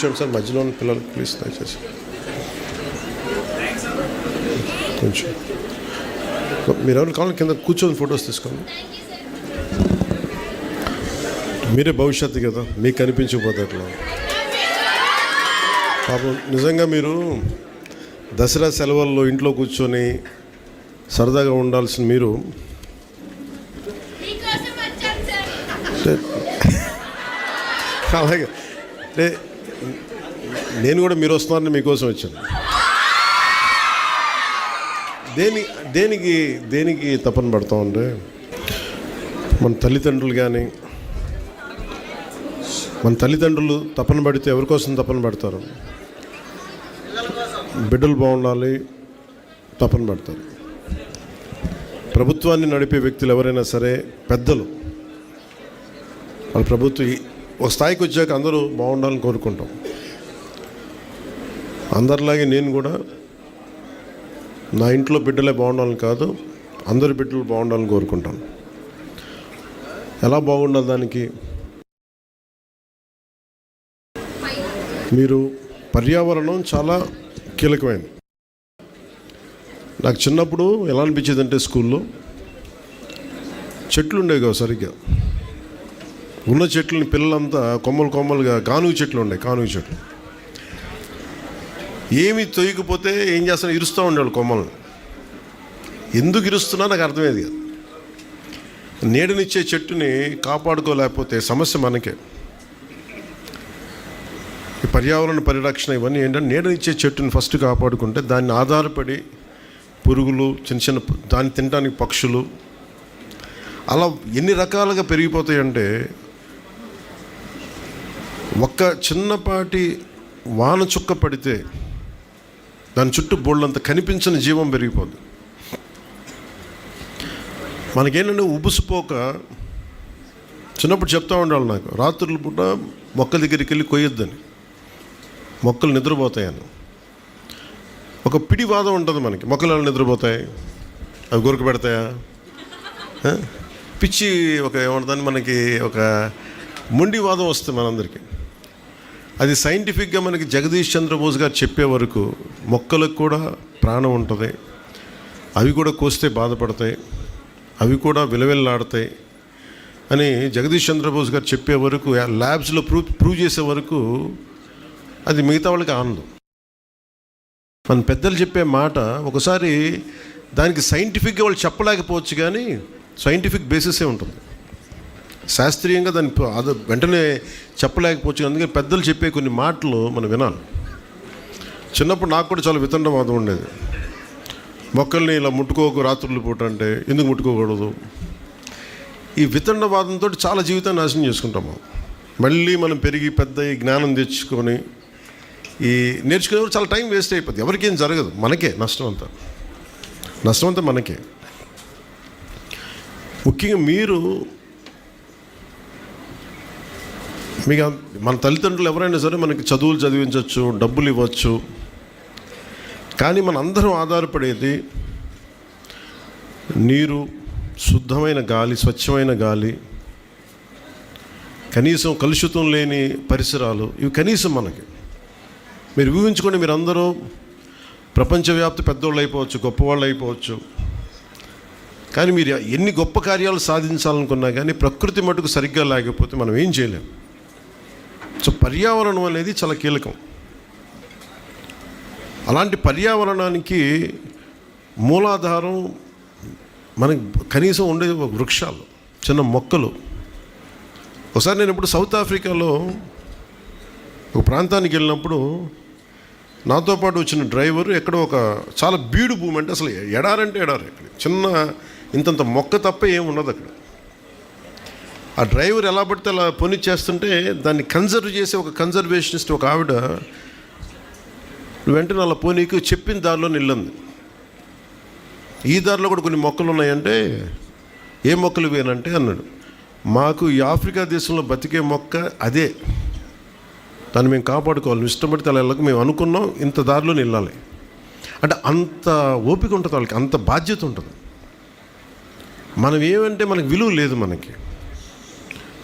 కూర్చోండి సార్ మధ్యలో ఉన్న పిల్లలు ప్లీజ్ దయచేసి. కొంచెం మీరు ఎవరు కావాలి కింద కూర్చొని ఫొటోస్ తీసుకోండి. మీరే భవిష్యత్తు కదా మీకు కనిపించకపోతే అట్లా పాపం నిజంగా మీరు దసరా సెలవుల్లో ఇంట్లో కూర్చొని సరదాగా ఉండాల్సిన మీరు అలాగే. అంటే నేను కూడా మీరు వస్తున్నారని మీకోసం వచ్చాను. దేని దేనికి దేనికి తపన పడతామంటే మన తల్లిదండ్రులు కానీ మన తల్లిదండ్రులు తపన పడితే ఎవరికోసం తపన పడతారు? బిడ్డలు బాగుండాలి తపన పడతారు. ప్రభుత్వాన్ని నడిపే వ్యక్తులు ఎవరైనా సరే పెద్దలు. వాళ్ళ ప్రభుత్వం ఒక స్థాయికి వచ్చాక అందరూ బాగుండాలని కోరుకుంటాం. అందరిలాగే నేను కూడా నా ఇంట్లో బిడ్డలే బాగుండాలని కాదు అందరి బిడ్డలు బాగుండాలని కోరుకుంటాను ఎలా బాగుండాలి దానికి? మీరు పర్యావరణం చాలా కీలకమైనది నాకు చిన్నప్పుడు ఎలా అనిపించేది అంటే స్కూల్లో చెట్లు ఉండేవి కావు సరిగ్గా. ఉన్న చెట్లని పిల్లలంతా కొమ్మలు కొమ్మలుగా కానుగు చెట్లు ఉండే కానుగు చెట్లు. ఏమి తొయ్యకపోతే ఏం చేస్తాను? ఇరుస్తూ ఉండేవాళ్ళు కొమ్మలను. ఎందుకు ఇరుస్తున్నా నాకు అర్థమయ్యేది కాదు. నీడనిచ్చే చెట్టుని కాపాడుకోలేకపోతే సమస్య మనకే. ఈ పర్యావరణ పరిరక్షణ ఇవన్నీ ఏంటంటే నీడనిచ్చే చెట్టుని ఫస్ట్ కాపాడుకుంటే దాన్ని ఆధారపడి పురుగులు చిన్న చిన్న దాన్ని తినడానికి పక్షులు అలా ఎన్ని రకాలుగా పెరిగిపోతాయంటే ఒక్క చిన్నపాటి వాన చుక్క పడితే దాని చుట్టూ బోళ్ళంత కనిపించని జీవం పెరిగిపోద్ది. మనకేంటంటే ఉబుసుపోక చిన్నప్పుడు చెప్తా ఉండాలి నాకు రాత్రుల పూట మొక్క దగ్గరికి వెళ్ళి కొయ్యొద్దని. మొక్కలు నిద్రపోతాయని. ఒక పిడివాదం ఉంటుంది మనకి మొక్కలు ఎలా నిద్రపోతాయి? అవి గురక పెడతాయా? పిచ్చి ఒక ఏమంటుందని మనకి ఒక మొండివాదం వస్తుంది మనందరికీ. అది సైంటిఫిక్గా మనకి జగదీష్ చంద్రబోస్ గారు చెప్పే వరకు మొక్కలకు కూడా ప్రాణం ఉంటుంది. అవి కూడా కోస్తే బాధపడతాయి. అవి కూడా విలవిల్లాడతాయి అని జగదీష్ చంద్రబోస్ గారు చెప్పే వరకు ల్యాబ్స్లో ప్రూవ్ ప్రూవ్ చేసే వరకు అది మిగతా వాళ్ళకి ఆనందం. మన పెద్దలు చెప్పే మాట ఒకసారి దానికి సైంటిఫిక్గా వాళ్ళు చెప్పలేకపోవచ్చు కానీ సైంటిఫిక్ బేసిసే ఉంటుంది. శాస్త్రీయంగా దాన్ని అది వెంటనే చెప్పలేకపోవచ్చు అందుకని పెద్దలు చెప్పే కొన్ని మాటలు మనం వినాలి. చిన్నప్పుడు నాకు కూడా చాలా వితండవాదం ఉండేది. మొక్కల్ని ఇలా ముట్టుకోకు రాత్రులు పూట అంటే ఎందుకు ముట్టుకోకూడదు? ఈ వితండవాదంతో చాలా జీవితాన్ని నాశనం చేసుకుంటాము మళ్ళీ మనం పెరిగి పెద్ద ఈ జ్ఞానం తెచ్చుకొని ఈ నేర్చుకునే చాలా టైం వేస్ట్ అయిపోతుంది ఎవరికేం జరగదు. మనకే నష్టం అంతా. నష్టం అంతా మనకే. ముఖ్యంగా మీరు మీకు మన తల్లిదండ్రులు ఎవరైనా సరే మనకి చదువులు చదివించవచ్చు డబ్బులు ఇవ్వచ్చు. కానీ మన అందరం ఆధారపడేది నీరు శుద్ధమైన గాలి స్వచ్ఛమైన గాలి కనీసం కలుషితం లేని పరిసరాలు ఇవి కనీసం మనకి. మీరు ఊహించుకోండి మీరు అందరూ ప్రపంచవ్యాప్త పెద్దోళ్ళు అయిపోవచ్చు గొప్పవాళ్ళు అయిపోవచ్చు. కానీ మీరు ఎన్ని గొప్ప కార్యాలు సాధించాలనుకున్నా కానీ ప్రకృతి మటుకు సరిగ్గా లేకపోతే మనం ఏం చేయలేం. సో పర్యావరణం అనేది చాలా కీలకం. అలాంటి పర్యావరణానికి మూలాధారం మనకి కనీసం ఉండే వృక్షాలు చిన్న మొక్కలు. ఒకసారి నేను ఇప్పుడు సౌత్ ఆఫ్రికాలో ఒక ప్రాంతానికి వెళ్ళినప్పుడు నాతో పాటు వచ్చిన డ్రైవర్ ఎక్కడో ఒక చాలా బీడు భూమి అంటే అసలు ఎడారంటే ఎడారి ఇక్కడ చిన్న ఇంతంత మొక్క తప్ప ఏమి ఉండదు అక్కడ. ఆ డ్రైవర్ ఎలా పడితే అలా పని చేస్తుంటే దాన్ని కన్జర్వ్ చేసే ఒక కన్జర్వేషనిస్ట్ ఒక ఆవిడ వెంటనే అలా పోనీకి చెప్పిన దారిలో నిల్లంది. ఈ దారిలో కూడా కొన్ని మొక్కలు ఉన్నాయంటే ఏ మొక్కలు వేనంటే అన్నాడు. మాకు ఈ ఆఫ్రికా దేశంలో బతికే మొక్క అదే. దాన్ని మేము కాపాడుకోవాలి. ఇష్టపడితే అలా వెళ్ళక. మేము అనుకున్నాం ఇంత దారిలో నిల్లాలి. అంటే అంత ఓపిక ఉంటుంది వాళ్ళకి. అంత బాధ్యత ఉంటుంది. మనం ఏమంటే మనకి విలువ లేదు మనకి.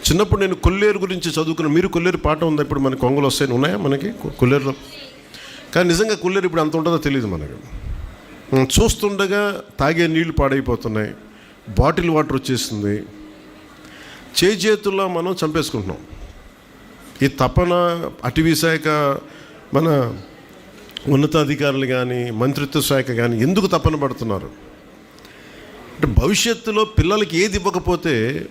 చిన్నప్పుడు నేను కొల్లేరు గురించి చదువుకున్న మీరు కొల్లేరు పాట ఉందా? ఇప్పుడు మనకి కొంగలు వస్తాయి ఉన్నాయా మనకి? కొల్లేరులో? కానీ నిజంగా కొల్లేరు ఇప్పుడు అంత ఉంటుందో తెలియదు మనకి. చూస్తుండగా తాగే నీళ్ళు పాడైపోతున్నాయి బాటిల్ వాటర్ వచ్చేసింది. చేతుల్లో మనం చంపేసుకుంటున్నాం. ఈ తపన అటవీ శాఖ మన ఉన్నతాధికారులు కానీ మంత్రిత్వ శాఖ కానీ ఎందుకు తపన పడుతున్నారు? అంటే భవిష్యత్తులో పిల్లలకి ఏది ఇవ్వకపోతే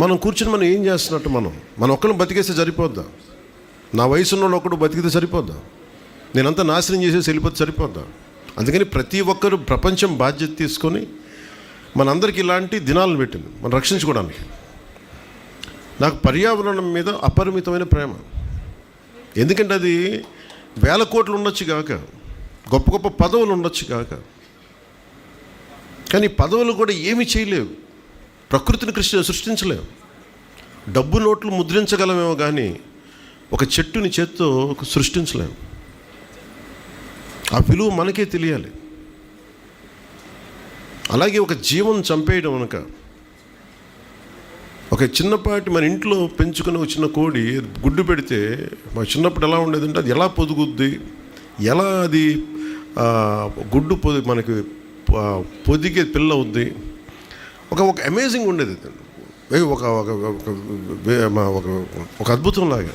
మనం కూర్చుని మనం ఏం చేస్తున్నట్టు మనం? మన ఒక్కరిని బతికేస్తే సరిపోద్దా? నా వయసు ఉన్న ఒకడు బతికితే సరిపోద్దా? నేనంతా నాశనం చేసేసి వెళ్ళిపోతే సరిపోద్దా? అందుకని ప్రతి ఒక్కరు ప్రపంచం బాధ్యత తీసుకొని మనందరికీ ఇలాంటి దినాలను పెట్టింది. మనం రక్షించుకోవడానికి. నాకు పర్యావరణం మీద అపరిమితమైన ప్రేమ. ఎందుకంటే అది వేల కోట్లు ఉండొచ్చు కాక గొప్ప గొప్ప పదవులు ఉండొచ్చు కాక కానీ పదవులు కూడా ఏమి చేయలేవు. ప్రకృతిని కృష్ణ సృష్టించలేము డబ్బు నోట్లు ముద్రించగలమేమో కానీ ఒక చెట్టుని చేత్తో సృష్టించలేము ఆ విలువ మనకే తెలియాలి. అలాగే ఒక జీవం చంపేయడం అనక ఒక చిన్నపాటి మన ఇంట్లో పెంచుకున్న ఒక చిన్న కోడి గుడ్డు పెడితే మా చిన్నప్పుడు ఎలా ఉండేదంటే అది ఎలా పొదుగుద్ది ఎలా అది గుడ్డు పొది మనకి పొదిగే పిల్ల అవుద్ది ఒక ఒక అమేజింగ్ ఉండేది ఒక ఒక ఒక- ఒక అద్భుతంలాగా.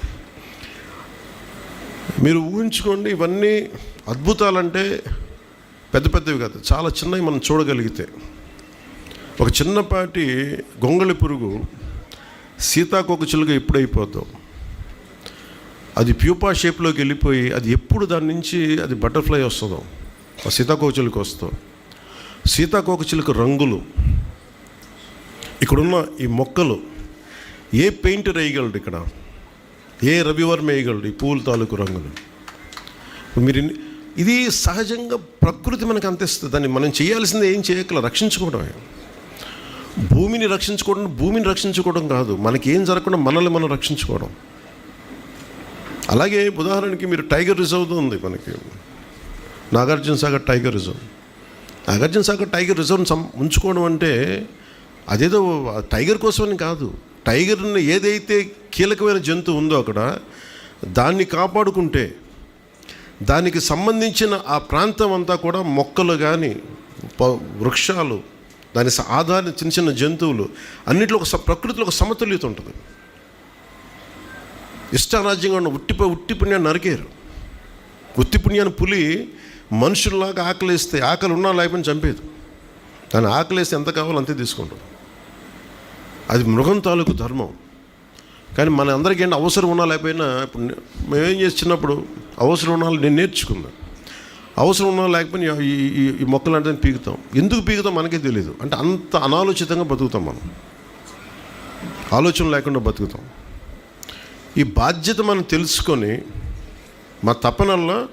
మీరు ఊహించుకోండి ఇవన్నీ అద్భుతాలంటే పెద్ద పెద్దవి కాదు. చాలా చిన్నవి మనం చూడగలిగితే. ఒక చిన్నపాటి గొంగళి పురుగు సీతాకోక చిలుక అది ప్యూపా షేప్లోకి వెళ్ళిపోయి అది ఎప్పుడు దాని నుంచి అది బటర్ఫ్లై వస్తుందో ఆ సీతాకోక చిలుక వస్తుందో. సీతాకోక చిలుక రంగులు. ఇక్కడున్న ఈ మొక్కలు ఏ పెయింటర్ వేయగలడు ఇక్కడ? ఏ రవివర్మ వేయగలడు ఈ పూల తాలూకు రంగులు? మీరు ఇది సహజంగా ప్రకృతి మనకు అందిస్తుంది. దాన్ని మనం చేయాల్సింది ఏం చేయగల రక్షించుకోవడమే. భూమిని రక్షించుకోవడం భూమిని రక్షించుకోవడం కాదు. మనకి ఏం జరగకుండా మనల్ని మనం రక్షించుకోవడం. అలాగే ఉదాహరణకి మీరు టైగర్ రిజర్వ్ ఉంది మనకి. Nagarjuna Sagar tiger reserve. Nagarjuna Sagar tiger రిజర్వ్ని సం ఉంచుకోవడం అంటే అదేదో టైగర్ కోసమని కాదు. టైగర్ని ఏదైతే కీలకమైన జంతువు ఉందో అక్కడ దాన్ని కాపాడుకుంటే దానికి సంబంధించిన ఆ ప్రాంతం అంతా కూడా మొక్కలు కానీ ప- వృక్షాలు దాని స- ఆధార చిన్న చిన్న జంతువులు అన్నింటిలో ఒక స- ప్రకృతిలో ఒక సమతుల్యత ఉంటుంది. ఇష్టారాజ్యంగా ఉన్న ఉట్టి ఉట్టి పుణ్యాన్ని నరికేరు. ఉత్తి పుణ్యాన్ని పులి మనుషుల్లాగా ఆకలిస్తే ఆకలి ఉన్నా లేకపోయినా చంపేది. దాని ఆకలిస్తే ఎంత కావాలో అంతే తీసుకుంటాం అది మృగం తాలూకు ధర్మం. కానీ మన అందరికీ ఏంటి అవసరం ఉన్నా లేకపోయినా ఇప్పుడు మేమేం చేసి చిన్నప్పుడు అవసరం ఉన్నా నేను నేర్చుకున్నాను అవసరం ఉన్నా లేకపోయినా ఈ ఈ మొక్కలు అంటే పీకుతాం. ఎందుకు పీకుతాం మనకే తెలియదు అంటే అంత అనాలోచితంగా బతుకుతాం మనం. ఆలోచన లేకుండా బతుకుతాం. ఈ బాధ్యత మనం తెలుసుకొని మా తపనల్లో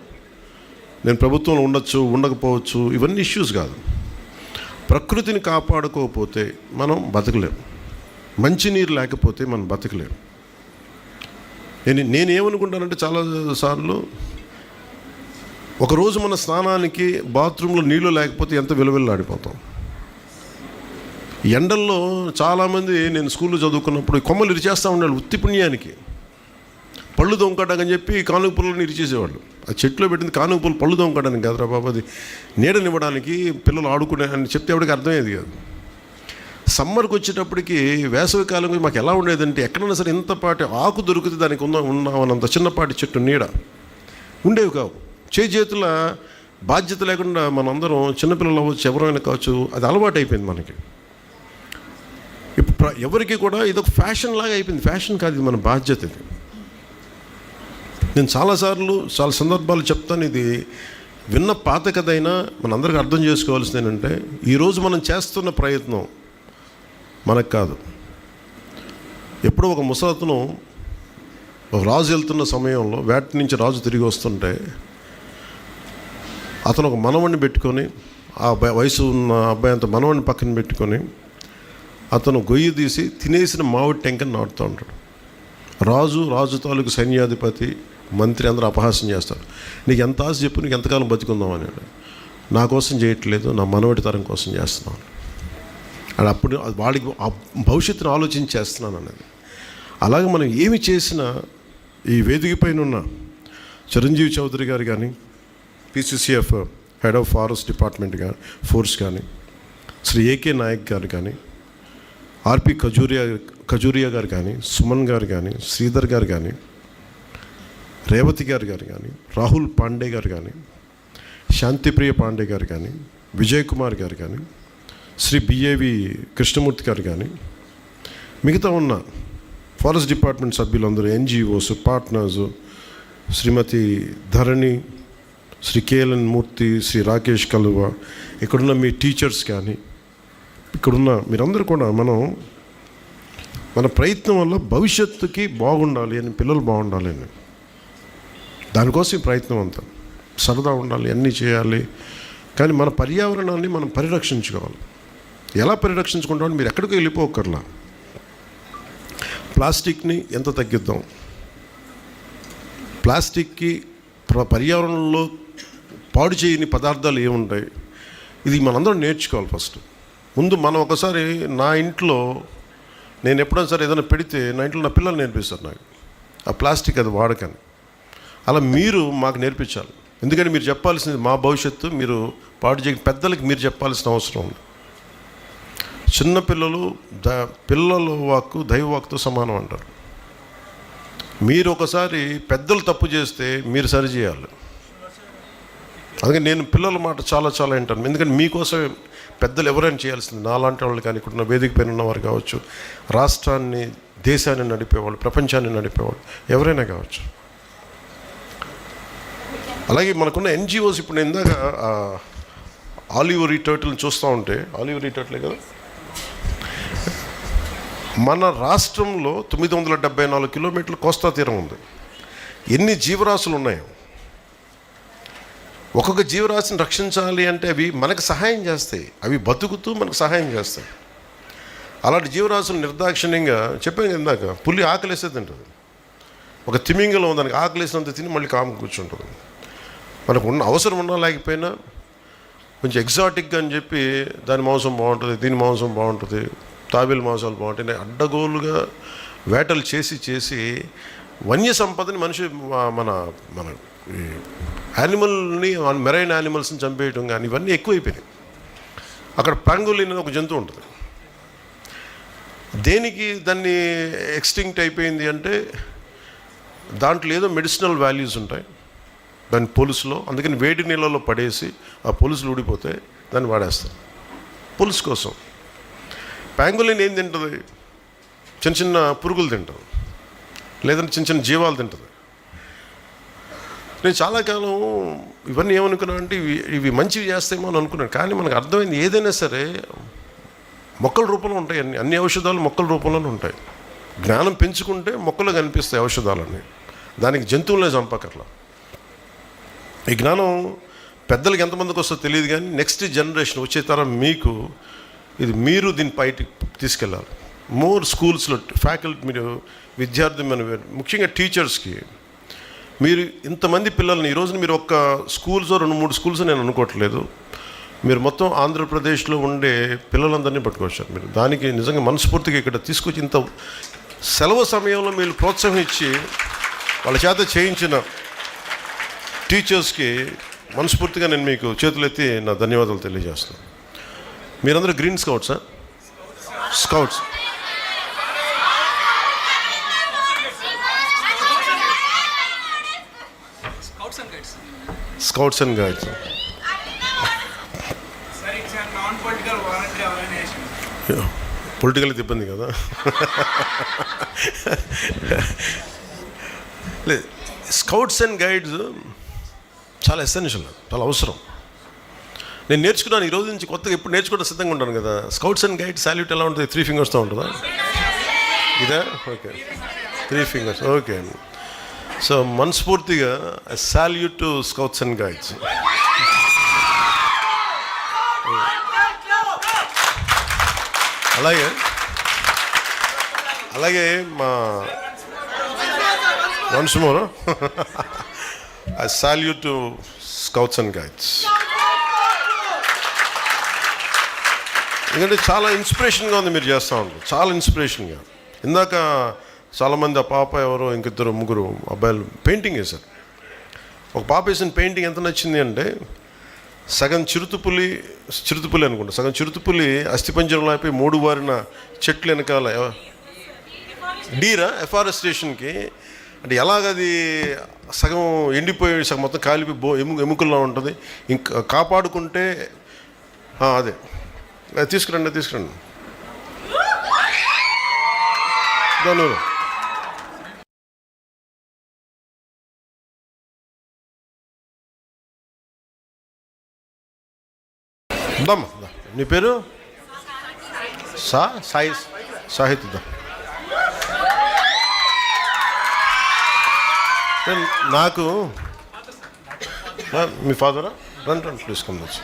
నేను ప్రభుత్వంలో ఉండొచ్చు ఉండకపోవచ్చు ఇవన్నీ ఇష్యూస్ కాదు. ప్రకృతిని కాపాడుకోకపోతే మనం బతకలేం. మంచినీరు లేకపోతే మనం బతకలేము. నేను నేనేమనుకుంటానంటే చాలా సార్లు ఒకరోజు మన స్నానానికి బాత్రూంలో నీళ్ళు లేకపోతే ఎంత విలువెల్లాడిపోతాం. ఎండల్లో చాలామంది నేను స్కూల్లో చదువుకున్నప్పుడు కొమ్మలు ఇరిచేస్తూ ఉండాలి ఉత్తి పుణ్యానికి. పళ్ళు దొంకటానికి చెప్పి కానుక పుల్లని ఇరిచేసేవాళ్ళు. ఆ చెట్లో పెట్టింది కానుక పుల్లు పళ్ళు దొంకడానికి కాదురా బాబు అది నీడనివ్వడానికి పిల్లలు ఆడుకునే అని చెప్తే ఎవరికి అర్థమయ్యేది కాదు. సమ్మర్కి వచ్చేటప్పటికి వేసవి కాలం గురించి మాకు ఎలా ఉండేదంటే ఎక్కడైనా సరే ఇంతపాటి ఆకు దొరికితే దానికి ఉన్న ఉన్నామన్నంత చిన్నపాటి చెట్టు నీడ. ఉండేవి కావు. చే చేతుల బాధ్యత లేకుండా మనందరం చిన్నపిల్లలు అవ్వచ్చు ఎవరైనా కావచ్చు అది అలవాటు అయిపోయింది మనకి. ఇప్పుడు ఎవరికి కూడా ఇదొక ఫ్యాషన్ లాగా అయిపోయింది. ఫ్యాషన్ కాదు ఇది మన బాధ్యత ఇది. నేను చాలాసార్లు చాలా సందర్భాలు చెప్తాను ఇది. విన్న పాత కథ అయినా మనందరికీ అర్థం చేసుకోవాల్సింది ఏంటంటే ఈరోజు మనం చేస్తున్న ప్రయత్నం మనకు కాదు ఎప్పుడో ఒక ముసలతను ఒక రాజు వెళ్తున్న సమయంలో వేట నుంచి రాజు తిరిగి వస్తుంటే అతను ఒక మనవణ్ణి పెట్టుకొని ఆ అబ్బాయి వయసు ఉన్న అబ్బాయి అంత మనవణ్ణి పక్కన పెట్టుకొని అతను గొయ్యి తీసి తినేసిన మామిడి టెంకని నాటుతూ ఉంటాడు. రాజు రాజు తాలూకు సైన్యాధిపతి మంత్రి అందరూ అపహాస్యం చేస్తారు. నీకు ఎంత ఆశ చెప్పు నీకు ఎంతకాలం బతికుందాం అని నా కోసం చేయట్లేదు నా మనవడి తరం కోసం చేస్తున్నాను. అది అప్పుడు అది వాడికి భవిష్యత్తును ఆలోచించి చేస్తున్నాను అన్నది. అలాగే మనం ఏమి చేసినా ఈ వేదిక పైన ఉన్న చిరంజీవి చౌదరి గారు కానీ PCCF head of forest department కానీ ఫోర్స్ కానీ శ్రీ ఏకే నాయక్ గారు కానీ ఆర్పి ఖజూరియా ఖజూరియా గారు కానీ సుమన్ గారు కానీ శ్రీధర్ గారు కానీ రేవతి గారు గారు కానీ రాహుల్ పాండే గారు కానీ శాంతిప్రియ పాండే గారు కానీ విజయ్ కుమార్ గారు కానీ శ్రీ బిఏవి కృష్ణమూర్తి గారు కానీ మిగతా ఉన్న ఫారెస్ట్ డిపార్ట్మెంట్ సభ్యులందరూ NGOs partners Shrimati Dharani Shri KLN Murthy Shri Rakesh Kaluva ఇక్కడున్న మీ టీచర్స్ కానీ ఇక్కడున్న మీరందరూ కూడా మనం మన ప్రయత్నం వల్ల భవిష్యత్తుకి బాగుండాలి అని పిల్లలు బాగుండాలి అని. దానికోసం ప్రయత్నం అంతా. సరదా ఉండాలి అన్నీ చేయాలి. కానీ మన పర్యావరణాన్ని మనం పరిరక్షించుకోవాలి. ఎలా పరిరక్షించుకుంటామని మీరు ఎక్కడికి వెళ్ళిపోకర్లా ప్లాస్టిక్ని ఎంత తగ్గిద్దాం? ప్లాస్టిక్కి ప్ర- పర్యావరణంలో పాడు చేయని పదార్థాలు ఏముంటాయి? ఇది మనందరం నేర్చుకోవాలి ఫస్ట్. ముందు మనం ఒకసారి నా ఇంట్లో నేను ఎప్పుడైనా సరే ఏదైనా పెడితే నా ఇంట్లో నా పిల్లలు నేర్పిస్తారు నాకు. ఆ ప్లాస్టిక్ అది వాడకని. అలా మీరు మాకు నేర్పించాలి. ఎందుకంటే మీరు చెప్పాల్సింది మా భవిష్యత్తు మీరు పాడు చేయ పెద్దలకి మీరు చెప్పాల్సిన అవసరం ఉంది. చిన్నపిల్లలు ద పిల్లల వాక్కు దైవ వాక్తో సమానం అంటారు. మీరు ఒకసారి పెద్దలు తప్పు చేస్తే మీరు సరి చేయాలి. నేను పిల్లల మాట చాలా చాలా వింటాను. ఎందుకంటే మీకోసమే పెద్దలు ఎవరైనా చేయాల్సింది నాలాంటి వాళ్ళు కానీ ఇక్కడున్న వేదిక పైన ఉన్నవారు కావచ్చు రాష్ట్రాన్ని దేశాన్ని నడిపేవాళ్ళు ప్రపంచాన్ని నడిపేవాళ్ళు ఎవరైనా కావచ్చు. అలాగే మనకున్న ఎన్జిఓస్ ఇప్పుడు నేను ఇందాక ఆలివరీ టర్టిల్ని చూస్తూ ఉంటే ఆలివరీ టర్టిలే కదా? మన రాష్ట్రంలో తొమ్మిది వందల డెబ్బై నాలుగు కిలోమీటర్ల కోస్తా తీరం ఉంది. ఎన్ని జీవరాశులు ఉన్నాయో. ఒక్కొక్క జీవరాశిని రక్షించాలి అంటే అవి మనకు సహాయం చేస్తాయి. అవి బతుకుతూ మనకు సహాయం చేస్తాయి. అలాంటి జీవరాశులు నిర్దాక్షిణ్యంగా చెప్పాను ఇందాక పులి ఆకలేసే తింటుంది. ఒక తిమింగలం దానికి ఆకలేసినంత తిని మళ్ళీ కాము కూర్చుంటుంది. మనకు ఉన్న అవసరం ఉన్నా లేకపోయినా కొంచెం ఎగ్జాటిక్గా అని చెప్పి దాని మాంసం బాగుంటుంది దీని మాంసం బాగుంటుంది తాబేలు మాంసాలు బాగుంటాయి అడ్డగోలుగా వేటలు చేసి చేసి వన్య సంపదని మనిషి మన మన ఈ యానిమల్ని మెరైన్ యానిమల్స్ని చంపేయటం కానీ ఇవన్నీ ఎక్కువైపోయినాయి. అక్కడ పాంగోలిన్ అనేది ఒక జంతువు ఉంటుంది. దేనికి దాన్ని ఎక్స్టింక్ట్ అయిపోయింది అంటే దాంట్లో ఏదో మెడిసినల్ వాల్యూస్ ఉంటాయి. దాని పొలుసులో అందుకని వేడి నీళ్ళలో పడేసి ఆ పులుసులు ఊడిపోతే దాన్ని వాడేస్తాం పులుసు కోసం. ప్యాంగులిన్ ఏం తింటుంది? చిన్న చిన్న పురుగులు తింటుంది లేదంటే చిన్న చిన్న జీవాలు తింటుంది. నేను చాలా కాలం ఇవన్నీ ఏమనుకున్నా అంటే ఇవి ఇవి మంచివి చేస్తాయేమో అని అనుకున్నాను. కానీ మనకు అర్థమైంది ఏదైనా సరే మొక్కల రూపంలో ఉంటాయి అన్ని అన్ని ఔషధాలు మొక్కల రూపంలోనే ఉంటాయి. జ్ఞానం పెంచుకుంటే మొక్కలు కనిపిస్తాయి ఔషధాలన్నీ. దానికి జంతువులనే చంపకర్లా ఈ జ్ఞానం పెద్దలకు ఎంతమందికి వస్తుందో తెలియదు కానీ నెక్స్ట్ జనరేషన్ వచ్చే తరం మీకు ఇది మీరు దీన్ని బయటికి తీసుకెళ్ళాలి. మోర్ స్కూల్స్లో ఫ్యాకల్టీ మీరు విద్యార్థి మన ముఖ్యంగా టీచర్స్కి మీరు ఇంతమంది పిల్లల్ని ఈ రోజున మీరు ఒక్క స్కూల్స్ రెండు మూడు స్కూల్స్ నేను అనుకోవట్లేదు. మీరు మొత్తం ఆంధ్రప్రదేశ్లో ఉండే పిల్లలందరినీ పట్టుకొచ్చారు మీరు. దానికి నిజంగా మనస్ఫూర్తిగా ఇక్కడ తీసుకొచ్చి ఇంత సెలవు సమయంలో మీరు ప్రోత్సాహం ఇచ్చి వాళ్ళ చేత చేయించిన టీచర్స్కి మనస్ఫూర్తిగా నేను మీకు చేతులెత్తి నా ధన్యవాదాలు తెలియజేస్తాను మీరందరూ green స్కౌట్సా scouts. Scouts and guides. Political ఇబ్బంది కదా. లేదు స్కౌట్స్ అండ్ గైడ్స్ చాలా ఎసెన్షియల్ చాలా అవసరం. నేను నేర్చుకున్నాను ఈ రోజు నుంచి కొత్తగా ఎప్పుడు నేర్చుకోవడం సిద్ధంగా ఉంటాను కదా. స్కౌట్స్ అండ్ గైడ్ సాల్యూట్ ఎలా ఉంటుంది త్రీ ఫింగర్స్తో ఉంటుందా? ఇదా? Okay. Three fingers okay. So మనస్ఫూర్తిగా salute to scouts and guides అలాగే అలాగే మా once more I salute to scouts and guides ఎందుకంటే చాలా ఇన్స్పిరేషన్గా ఉంది మీరు చేస్తూ ఉంటారు చాలా ఇన్స్పిరేషన్గా ఇందాక చాలామంది ఆ పాప ఎవరో ఇంకిద్దరు ముగ్గురు అబ్బాయిలు పెయింటింగ్ వేశారు ఒక పాప వేసిన పెయింటింగ్ ఎంత నచ్చింది అంటే సగం చిరుతుపులి చిరుతుపులి అనుకుంటా సగం చిరుతుపులి అస్థిపంజరంలో అయిపోయి మూడు వారిన చెట్లు వెనకాల డీరా ఎఫారెస్టేషన్కి అంటే ఎలాగది సగం ఎండిపోయి సగం మొత్తం కాలిపోయి బో ఎము ఎముకల్లో ఉంటుంది. ఇంకా కాపాడుకుంటే అదే. తీసుకురండి తీసుకురండి. దాని నీ పేరు? సా సాయి సాహిత్య నాకు మీ ఫాదరా రండి రండి ప్లీజ్ కమ్ వచ్చి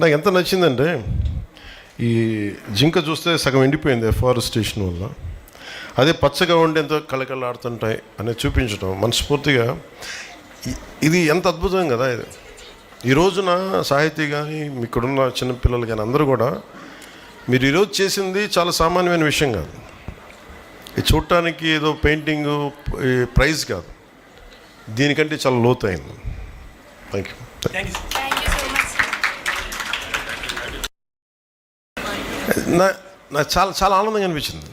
నాకు ఎంత నచ్చిందంటే ఈ జింక చూస్తే సగం ఎండిపోయింది ఎఫారెస్టేషన్ వల్ల. అదే పచ్చగా ఉండి ఎంతో కళకళలాడుతుంటాయి అనేది చూపించడం మనస్ఫూర్తిగా. ఇది ఎంత అద్భుతం కదా ఇది. ఈ రోజున సాహితీ కానీ ఇక్కడున్న చిన్నపిల్లలు కానీ అందరూ కూడా మీరు ఈరోజు చేసింది చాలా సామాన్యమైన విషయం కాదు. ఇది చూడటానికి ఏదో పెయింటింగ్ ప్రైజ్ కాదు. దీనికంటే చాలా లోతైంది. Thank you. నా నాకు చాలా చాలా ఆనందంగా అనిపించింది.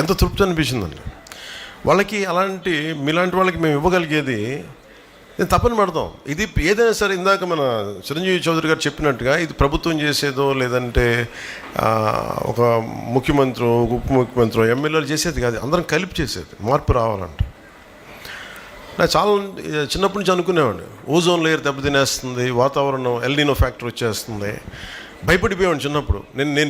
ఎంత తృప్తి అనిపించిందండి వాళ్ళకి అలాంటి మీలాంటి వాళ్ళకి మేము ఇవ్వగలిగేది నేను తప్పని పడతాం ఇది ఏదైనా సరే ఇందాక మన చిరంజీవి చౌదరి గారు చెప్పినట్టుగా ఇది ప్రభుత్వం చేసేదో లేదంటే ఒక ముఖ్యమంత్రి ఉప ముఖ్యమంత్రి ఎమ్మెల్యేలు చేసేది కాదు. అందరం కలిపి చేసేది. మార్పు రావాలంటే. నాకు చాలా చిన్నప్పటి నుంచి అనుకునేవాడిని. ఓజోన్ లేయర్ దెబ్బతినేస్తుంది వాతావరణం ఎల్నినో ఫ్యాక్టర్ వచ్చేస్తుంది. భయపడిపోయాడు చిన్నప్పుడు. నేను నేను